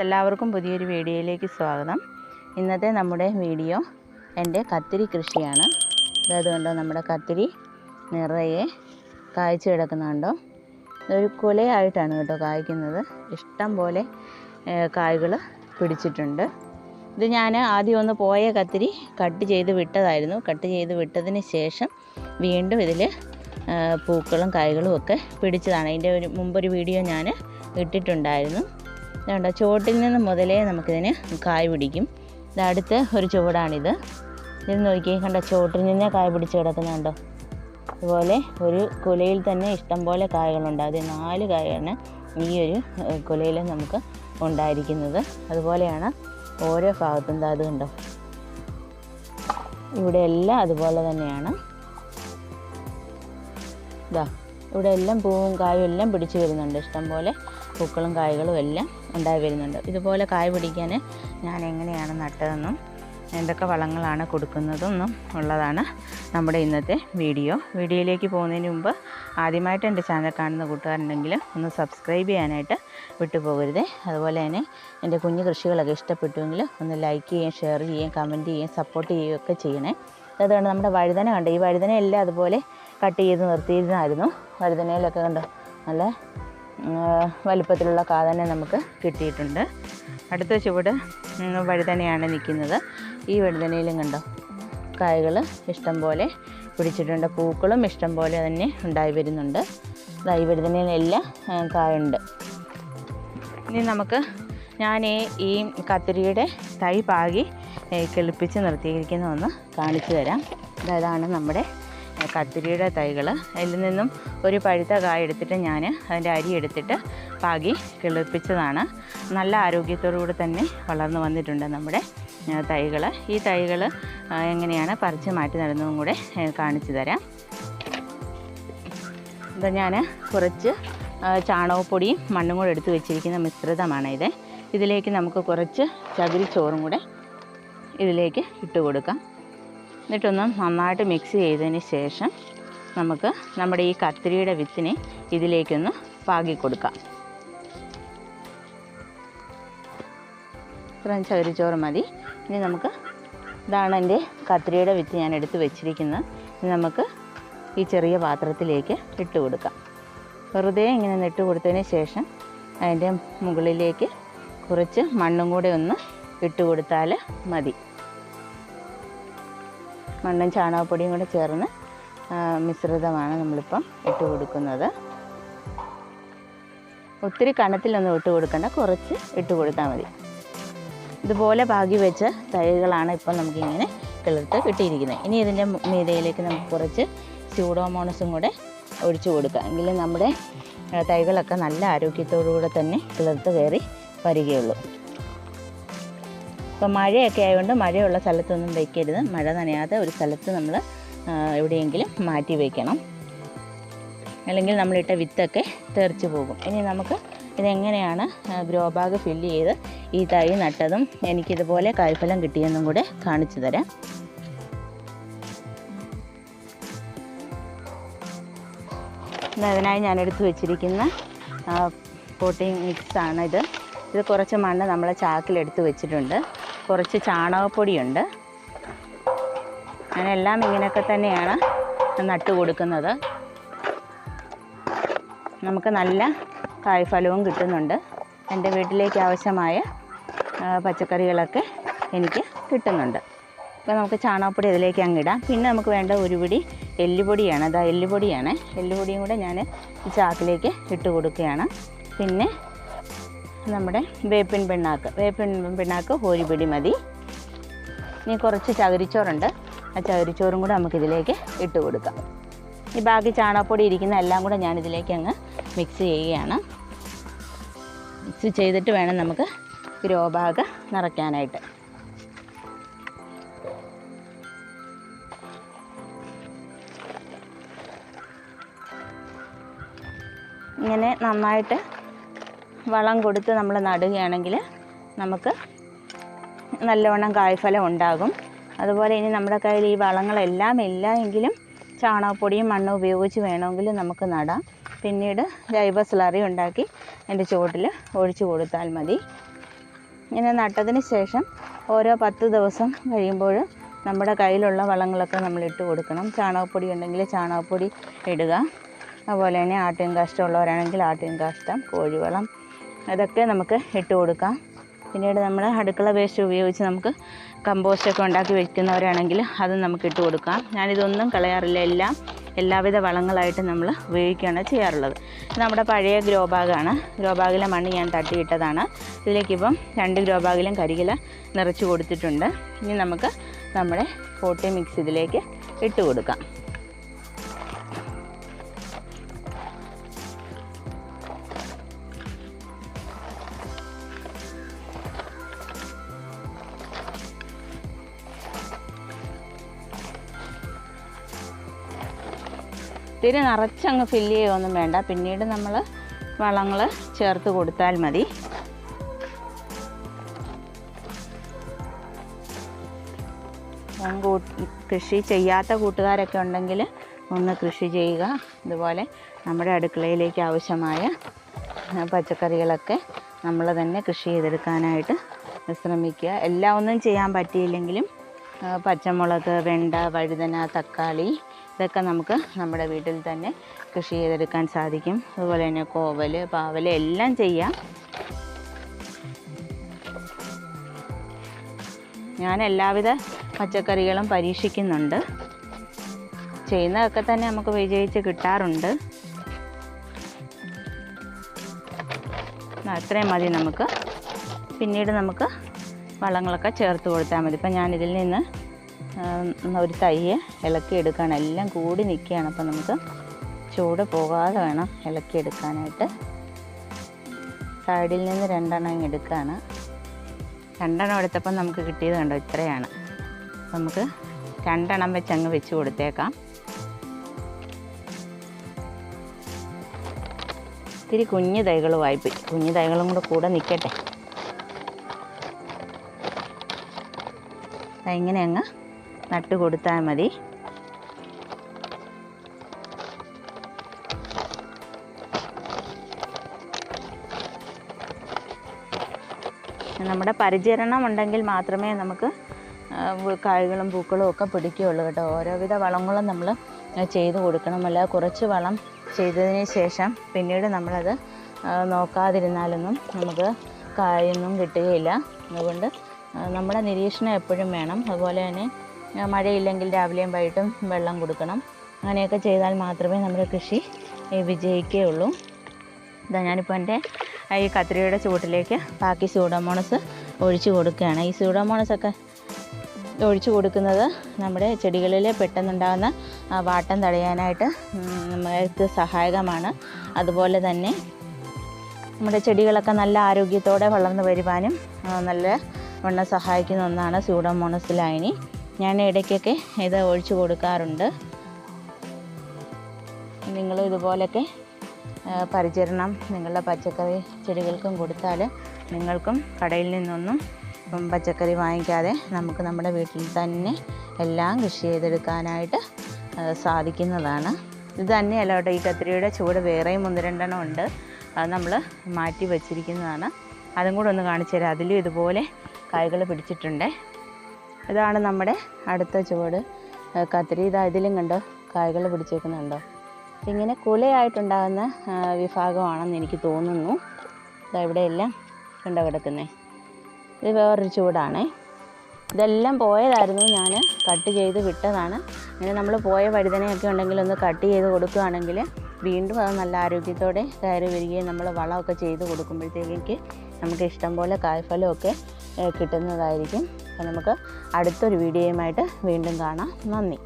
എല്ലാവർക്കും പുതിയൊരു വീഡിയോയിലേക്ക് സ്വാഗതം. ഇന്നത്തെ നമ്മുടെ വീഡിയോ എന്റെ കത്തിരി കൃഷിയാണ്. അതായത് കണ്ടോ നമ്മുടെ കത്തിരി നിറയെ കായ്ച്ചു കിടക്കുന്നുണ്ടോ? ഒരു കുലയായിട്ടാണ് കേട്ടോ കായ്ക്കുന്നത്. ഇഷ്ടം പോലെ കായ്കൾ പിടിച്ചിട്ടുണ്ട്. ഇത് ഞാൻ ആദ്യം ഒന്ന് പോയ കത്തിരി കട്ട് ചെയ്ത് വിട്ടതായിരുന്നു. കട്ട് ചെയ്ത് വിട്ടതിന് ശേഷം വീണ്ടും ഇതിൽ പൂക്കളും കായ്കളും ഒക്കെ പിടിച്ചതാണ്. അതിന്റെ ഒരു മുമ്പൊരു വീഡിയോ ഞാൻ ഇട്ടിട്ടുണ്ടായിരുന്നു. ഇതുണ്ട്? ചുവട്ടിൽ നിന്ന് മുതലേ നമുക്കിതിന് കായ് പിടിക്കും. അടുത്ത് ഒരു ചുവടാണിത്. ഇത് നോക്കി കണ്ട? ചുവട്ടിൽ നിന്നേ കായ് പിടിച്ച് കിടക്കുന്നുണ്ടോ? അതുപോലെ ഒരു കുലയിൽ തന്നെ ഇഷ്ടം പോലെ കായകളുണ്ട്. അത് നാല് കായാണ് ഈ ഒരു കുലയിൽ നമുക്ക് ഉണ്ടായിരിക്കുന്നത്. അതുപോലെയാണ് ഓരോ ഭാഗത്തും. അത് കണ്ടോ? ഇവിടെ എല്ലാം അതുപോലെ തന്നെയാണ്. ഇതാ ഇവിടെ എല്ലാം പൂവും കായും എല്ലാം പിടിച്ചു വരുന്നുണ്ട്. ഇഷ്ടംപോലെ പൂക്കളും കായ്കളും എല്ലാം ഉണ്ടായി വരുന്നുണ്ട്. ഇതുപോലെ കായ് പിടിക്കാൻ ഞാൻ എങ്ങനെയാണ് നട്ടതെന്നും എന്തൊക്കെ വളങ്ങളാണ് കൊടുക്കുന്നതെന്നും ഉള്ളതാണ് നമ്മുടെ ഇന്നത്തെ വീഡിയോ. വീഡിയോയിലേക്ക് പോകുന്നതിന് മുമ്പ് ആദ്യമായിട്ട് എന്റെ ചാനൽ കാണുന്ന കൂട്ടുകാരുണ്ടെങ്കിൽ ഒന്ന് സബ്സ്ക്രൈബ് ചെയ്യാനായിട്ട് വിട്ടുപോകരുത്. അതുപോലെ തന്നെ എന്റെ കുഞ്ഞു കൃഷികളൊക്കെ ഇഷ്ടപ്പെട്ടുവെങ്കിൽ ഒന്ന് ലൈക്ക് ചെയ്യുകയും ഷെയർ ചെയ്യുകയും കമന്റ് ചെയ്യുകയും സപ്പോർട്ട് ചെയ്യുകയും ഒക്കെ ചെയ്യണേ. അതുകൊണ്ട് നമ്മുടെ വഴുതന കണ്ടോ? ഈ വഴുതന എല്ലാം അതുപോലെ കട്ട് ചെയ്ത് നിർത്തിയിരുന്നായിരുന്നു. വഴുതനയിലൊക്കെ കണ്ടോ? നല്ല വലുപ്പത്തിലുള്ള കാ തന്നെ നമുക്ക് കിട്ടിയിട്ടുണ്ട്. അടുത്ത ചുവട് വഴുതനയാണ് നിൽക്കുന്നത്. ഈ വഴുതനയിലും കണ്ടോ കായകൾ ഇഷ്ടം പോലെ പിടിച്ചിട്ടുണ്ട്. പൂക്കളും ഇഷ്ടം പോലെ തന്നെ ഉണ്ടായി വരുന്നുണ്ട്. ഈ വഴുതനയിലെല്ലാം കായുണ്ട്. ഇനി നമുക്ക് ഞാൻ ഈ കത്തിരിയുടെ തൈ പാകി കെളിപ്പിച്ച് നിർത്തിയിരിക്കുന്ന ഒന്ന് കാണിച്ചു തരാം. അതാണ് നമ്മുടെ കത്തിരിയുടെ തൈകൾ അതിൽ നിന്നും ഒരു പഴുത്ത കായ എടുത്തിട്ട് ഞാൻ അതിന്റെ അരി എടുത്തിട്ട് പാകി കിളിപ്പിച്ചതാണ്. നല്ല ആരോഗ്യത്തോടു കൂടി തന്നെ വളർന്നു വന്നിട്ടുണ്ട് നമ്മുടെ തൈകൾ ഈ തൈകൾ എങ്ങനെയാണ് പറിച്ച് മാറ്റി നടന്നതും കൂടെ കാണിച്ചു തരാം. ഇത് ഞാൻ കുറച്ച് ചാണകപ്പൊടിയും മണ്ണും കൂടെ എടുത്ത് വെച്ചിരിക്കുന്ന മിശ്രിതമാണ് ഇത് ഇതിലേക്ക് നമുക്ക് കുറച്ച് ചകിരിച്ചോറും കൂടെ ഇതിലേക്ക് ഇട്ട് കൊടുക്കാം. എന്നിട്ടൊന്ന് നന്നായിട്ട് മിക്സ് ചെയ്തതിന് ശേഷം നമുക്ക് നമ്മുടെ ഈ കത്തിരിയുടെ വിത്തിനെ ഇതിലേക്കൊന്ന് പാകി കൊടുക്കാം. ഇത്രയും ചകിരിച്ചോറ് മതി. ഇനി നമുക്ക് ഇതാണ് എന്റെ കത്തിരിയുടെ വിത്ത് ഞാൻ എടുത്ത് വെച്ചിരിക്കുന്നത്. ഇനി നമുക്ക് ഈ ചെറിയ പാത്രത്തിലേക്ക് ഇട്ട് കൊടുക്കാം. വെറുതെ ഇങ്ങനെ നെട്ട് കൊടുത്തതിന് ശേഷം അതിന്റെ മുകളിലേക്ക് കുറച്ച് മണ്ണും കൂടെ ഒന്ന് ഇട്ട് കൊടുത്താൽ മതി. മണ്ണും ചാണകപ്പൊടിയും കൂടെ ചേർന്ന് മിശ്രിതമാണ് നമ്മളിപ്പം ഇട്ട് കൊടുക്കുന്നത്. ഒത്തിരി കണത്തിലൊന്നും ഇട്ട് കൊടുക്കണ്ട കുറച്ച് ഇട്ട് കൊടുത്താൽ മതി. ഇതുപോലെ ഭാഗ്യ വെച്ച തൈകളാണ് ഇപ്പം നമുക്കിങ്ങനെ കിളിർത്ത് കിട്ടിയിരിക്കുന്നത്. ഇനി ഇതിന്റെ മീതയിലേക്ക് നമുക്ക് കുറച്ച് സ്യൂഡോമോണസും കൂടെ ഒഴിച്ചു കൊടുക്കാം. എങ്കിലും നമ്മുടെ തൈകളൊക്കെ നല്ല ആരോഗ്യത്തോടുകൂടെ തന്നെ കിളിർത്ത് കയറി വരികയുള്ളൂ. ഇപ്പം മഴയൊക്കെ ആയതുകൊണ്ട് മഴയുള്ള സ്ഥലത്തൊന്നും വയ്ക്കരുത് മഴ നനയാതെ ഒരു സ്ഥലത്ത് നമ്മൾ എവിടെയെങ്കിലും മാറ്റി വയ്ക്കണം അല്ലെങ്കിൽ നമ്മളിട്ട വിത്തൊക്കെ തെറിച്ച് പോകും. ഇനി നമുക്ക് ഇതെങ്ങനെയാണ് ഗ്രോ ബാഗ് ഫില്ല് ചെയ്ത് ഈ തൈ നട്ടതും എനിക്കിതുപോലെ കായ്ഫലം കിട്ടിയെന്നും കൂടെ കാണിച്ചു തരാം. അതിനായി ഞാൻ എടുത്തു വെച്ചിരിക്കുന്ന പോട്ടിങ് മിക്സാണ് ഇത് ഇത് കുറച്ച് മണ്ണ് നമ്മൾ ചാക്കിലെടുത്ത് വെച്ചിട്ടുണ്ട്. കുറച്ച് ചാണകപ്പൊടിയുണ്ട്. അങ്ങനെല്ലാം ഇങ്ങനെയൊക്കെ തന്നെയാണ് നട്ട് കൊടുക്കുന്നത്. നമുക്ക് നല്ല കായ്ഫലവും കിട്ടുന്നുണ്ട്. എന്റെ വീട്ടിലേക്ക് ആവശ്യമായ പച്ചക്കറികളൊക്കെ എനിക്ക് കിട്ടുന്നുണ്ട്. അപ്പോൾ നമുക്ക് ചാണകപ്പൊടി അതിലേക്ക് അങ്ങിടാം പിന്നെ നമുക്ക് വേണ്ട ഒരു പിടി എല്ലുപൊടിയാണ്. അതാ എല്ലുപൊടിയാണ്. എല്ലുപൊടിയും കൂടെ ഞാൻ ഈ ചാക്കിലേക്ക് ഇട്ട് കൊടുക്കുകയാണ്. പിന്നെ നമ്മുടെ വേപ്പിൻ പിണ്ണാക്ക്. വേപ്പിൻ പിണ്ണാക്ക് ഒരു പിടി മതി. ഇനി കുറച്ച് ചകിരിച്ചോറുണ്ട്. ആ ചകിരിച്ചോറും കൂടെ നമുക്കിതിലേക്ക് ഇട്ട് കൊടുക്കാം. ഈ ബാക്കി ചാണകപ്പൊടി ഇരിക്കുന്ന എല്ലാം കൂടെ ഞാനിതിലേക്ക് അങ്ങ് മിക്സ് ചെയ്യുകയാണ്. മിക്സ് ചെയ്തിട്ട് വേണം നമുക്ക് ഗ്രോ ബാഗ് നിറയ്ക്കാനായിട്ട്. ഇങ്ങനെ നന്നായിട്ട് വളം കൊടുത്ത് നമ്മൾ നടുകയാണെങ്കിൽ നമുക്ക് നല്ലവണ്ണം കായ്ഫലം ഉണ്ടാകും. അതുപോലെ ഇനി നമ്മുടെ കയ്യിൽ ഈ വളങ്ങളെല്ലാം ഇല്ല എങ്കിലും ചാണകപ്പൊടിയും മണ്ണും ഉപയോഗിച്ച് വേണമെങ്കിൽ നമുക്ക് നടാം. പിന്നീട് ജൈവ സ്ലറി ഉണ്ടാക്കി അതിന്റെ ചുവട്ടിൽ ഒഴിച്ചു കൊടുത്താൽ മതി. ഇങ്ങനെ നട്ടതിന് ശേഷം ഓരോ പത്ത് ദിവസം കഴിയുമ്പോൾ നമ്മുടെ കയ്യിലുള്ള വളങ്ങളൊക്കെ നമ്മൾ ഇട്ട് കൊടുക്കണം. ചാണകപ്പൊടി ഉണ്ടെങ്കിൽ ചാണകപ്പൊടി ഇടുക. അതുപോലെ തന്നെ ആട്ടിൻ കാഷ്ടം ഉള്ളവരാണെങ്കിൽ ആട്ടിൻ കാഷ്ടം കോഴിവളം അതൊക്കെ നമുക്ക് ഇട്ട് കൊടുക്കാം. പിന്നീട് നമ്മൾ അടുക്കള വേസ്റ്റ് ഉപയോഗിച്ച് നമുക്ക് കമ്പോസ്റ്റൊക്കെ ഉണ്ടാക്കി വയ്ക്കുന്നവരാണെങ്കിൽ അതും നമുക്ക് ഇട്ട് കൊടുക്കാം. ഞാനിതൊന്നും കളയാറില്ല. എല്ലാം എല്ലാവിധ വളങ്ങളായിട്ട് നമ്മൾ ഉപയോഗിക്കുകയാണ് ചെയ്യാറുള്ളത്. നമ്മുടെ പഴയ ഗ്രോ ബാഗാണ് ഗ്രോ ബാഗിലെ മണ്ണ് ഞാൻ തട്ടിയിട്ടതാണ് ഇതിലേക്കിപ്പം രണ്ട് ഗ്രോ ബാഗിലും കരികില നിറച്ച് കൊടുത്തിട്ടുണ്ട്. ഇനി നമുക്ക് നമ്മുടെ പോട്ടി മിക്സ് ഇതിലേക്ക് ഇട്ട് കൊടുക്കാം. ഇത്തിരി നിറച്ചങ്ങ് ഫില്ല് ചെയ്യുകയൊന്നും വേണ്ട. പിന്നീട് നമ്മൾ വളങ്ങൾ ചേർത്ത് കൊടുത്താൽ മതി. കൃഷി ചെയ്യാത്ത കൂട്ടുകാരൊക്കെ ഉണ്ടെങ്കിൽ ഒന്ന് കൃഷി ചെയ്യുക. അതുപോലെ നമ്മുടെ അടുക്കളയിലേക്ക് ആവശ്യമായ പച്ചക്കറികളൊക്കെ നമ്മൾ തന്നെ കൃഷി ചെയ്തെടുക്കാനായിട്ട് ശ്രമിക്കുക. എല്ലാം ഒന്നും ചെയ്യാൻ പറ്റിയില്ലെങ്കിലും പച്ചമുളക് വെണ്ട വഴുതന തക്കാളി ഇതൊക്കെ നമുക്ക് നമ്മുടെ വീട്ടിൽ തന്നെ കൃഷി ചെയ്തെടുക്കാൻ സാധിക്കും. അതുപോലെ തന്നെ കോവൽ പാവൽ എല്ലാം ചെയ്യാം. ഞാൻ എല്ലാവിധ പച്ചക്കറികളും പരീക്ഷിക്കുന്നുണ്ട്. ചെയ്യുന്നതൊക്കെ തന്നെ നമുക്ക് വിജയിച്ച് കിട്ടാറുണ്ട്. അത്രയും മതി നമുക്ക്. പിന്നീട് നമുക്ക് വളങ്ങളൊക്കെ ചേർത്ത് കൊടുത്താൽ മതി. ഇപ്പം ഞാനിതിൽ നിന്ന് ഒരു തൈ ഇളക്കി എടുക്കുകയാണ്. എല്ലാം കൂടി നിൽക്കുകയാണ്. അപ്പം നമുക്ക് ചൂട് പോകാതെ വേണം ഇളക്കി എടുക്കാനായിട്ട്. സൈഡിൽ നിന്ന് രണ്ടെണ്ണം എടുക്കുകയാണ്. രണ്ടെണ്ണം എടുത്തപ്പോൾ നമുക്ക് കിട്ടിയത് കണ്ടോ? ഇത്രയാണ്. നമുക്ക് രണ്ടെണ്ണം വെച്ച് അങ്ങ് വെച്ച് കൊടുത്തേക്കാം. ഇത്തിരി കുഞ്ഞു തൈകൾ വായ്പോയി കുഞ്ഞു തൈകളും കൂടെ കൂടെ നിൽക്കട്ടെ. ഇങ്ങനെ അങ്ങ് നട്ട് കൊടുത്താൽ മതി. നമ്മുടെ പരിചരണം ഉണ്ടെങ്കിൽ മാത്രമേ നമുക്ക് കായ്കളും പൂക്കളും ഒക്കെ പിടിക്കുകയുള്ളൂ കേട്ടോ. ഓരോവിധ വളങ്ങളും നമ്മൾ ചെയ്ത് കൊടുക്കണം. അല്ല കുറച്ച് വളം ചെയ്തതിന് ശേഷം പിന്നീട് നമ്മളത് നോക്കാതിരുന്നാലൊന്നും നമുക്ക് കായൊന്നും കിട്ടുകയില്ല. അതുകൊണ്ട് നമ്മുടെ നിരീക്ഷണം എപ്പോഴും വേണം. അതുപോലെ തന്നെ മഴയില്ലെങ്കിൽ രാവിലെയും വൈകിട്ടും വെള്ളം കൊടുക്കണം. അങ്ങനെയൊക്കെ ചെയ്താൽ മാത്രമേ നമ്മുടെ കൃഷി വിജയിക്കുകയുള്ളൂ. ഇതാ ഞാനിപ്പോൾ എന്റെ ഈ കത്തിരിയുടെ ചുവട്ടിലേക്ക് ബാക്കി സൂഡോമോണസ് ഒഴിച്ചു കൊടുക്കുകയാണ്. ഈ സൂഡോമോണസ് ഒക്കെ ഒഴിച്ചു കൊടുക്കുന്നത് നമ്മുടെ ചെടികളിൽ പെട്ടെന്നുണ്ടാകുന്ന വാട്ടം തടയാനായിട്ട് നമ്മൾക്ക് സഹായകമാണ്. അതുപോലെ തന്നെ നമ്മുടെ ചെടികളൊക്കെ നല്ല ആരോഗ്യത്തോടെ വളർന്നു വരുവാനും നല്ല വണ്ണം സഹായിക്കുന്ന ഒന്നാണ് സൂഡോമോണസ് ലൈനി ഞാൻ ഇടയ്ക്കൊക്കെ ഇത് ഒഴിച്ചു കൊടുക്കാറുണ്ട്. നിങ്ങൾ ഇതുപോലൊക്കെ പരിചരണം നിങ്ങളുടെ പച്ചക്കറി ചെടികൾക്കും കൊടുത്താൽ നിങ്ങൾക്കും കടയിൽ നിന്നൊന്നും പച്ചക്കറി വാങ്ങിക്കാതെ നമുക്ക് നമ്മുടെ വീട്ടിൽ തന്നെ എല്ലാം കൃഷി ചെയ്തെടുക്കാനായിട്ട് സാധിക്കുന്നതാണ്. ഇത് തന്നെയല്ല കേട്ടോ ഈ കത്തിരിയുടെ ചൂട് വേറെയും ഒന്ന് രണ്ടെണ്ണം ഉണ്ട്. അത് നമ്മൾ മാറ്റി വച്ചിരിക്കുന്നതാണ്. അതും കൂടെ ഒന്ന് കാണിച്ചു തരാം. അതിലും ഇതുപോലെ കായ്കൾ പിടിച്ചിട്ടുണ്ട്. ഇതാണ് നമ്മുടെ അടുത്ത ചുവട്. കത്തിരി ഇതാ ഇതിലും കണ്ടോ? കായ്കൾ പിടിച്ചേക്കുന്നുണ്ടോ? ഇങ്ങനെ കുലയായിട്ടുണ്ടാകുന്ന വിഭാഗമാണെന്ന് എനിക്ക് തോന്നുന്നു. ഇതാ ഇവിടെയെല്ലാം കണ്ടോ കിടക്കുന്നേ? ഇത് വേറൊരു ചൂടാണേ ഇതെല്ലാം പോയതായിരുന്നു. ഞാൻ കട്ട് ചെയ്ത് വിട്ടതാണ്. ഇങ്ങനെ നമ്മൾ പോയ വഴുതനയൊക്കെ ഉണ്ടെങ്കിൽ ഒന്ന് കട്ട് ചെയ്ത് കൊടുക്കുകയാണെങ്കിൽ വീണ്ടും അത് നല്ല ആരോഗ്യത്തോടെ കയറി വരികയും നമ്മൾ വളമൊക്കെ ചെയ്ത് കൊടുക്കുമ്പോഴത്തേക്ക് നമുക്ക് ഇഷ്ടം പോലെ കായ്ഫലമൊക്കെ കിട്ടുന്നതായിരിക്കും. അപ്പോൾ നമുക്ക് അടുത്തൊരു വീഡിയോയുമായിട്ട് വീണ്ടും കാണാം. നന്ദി.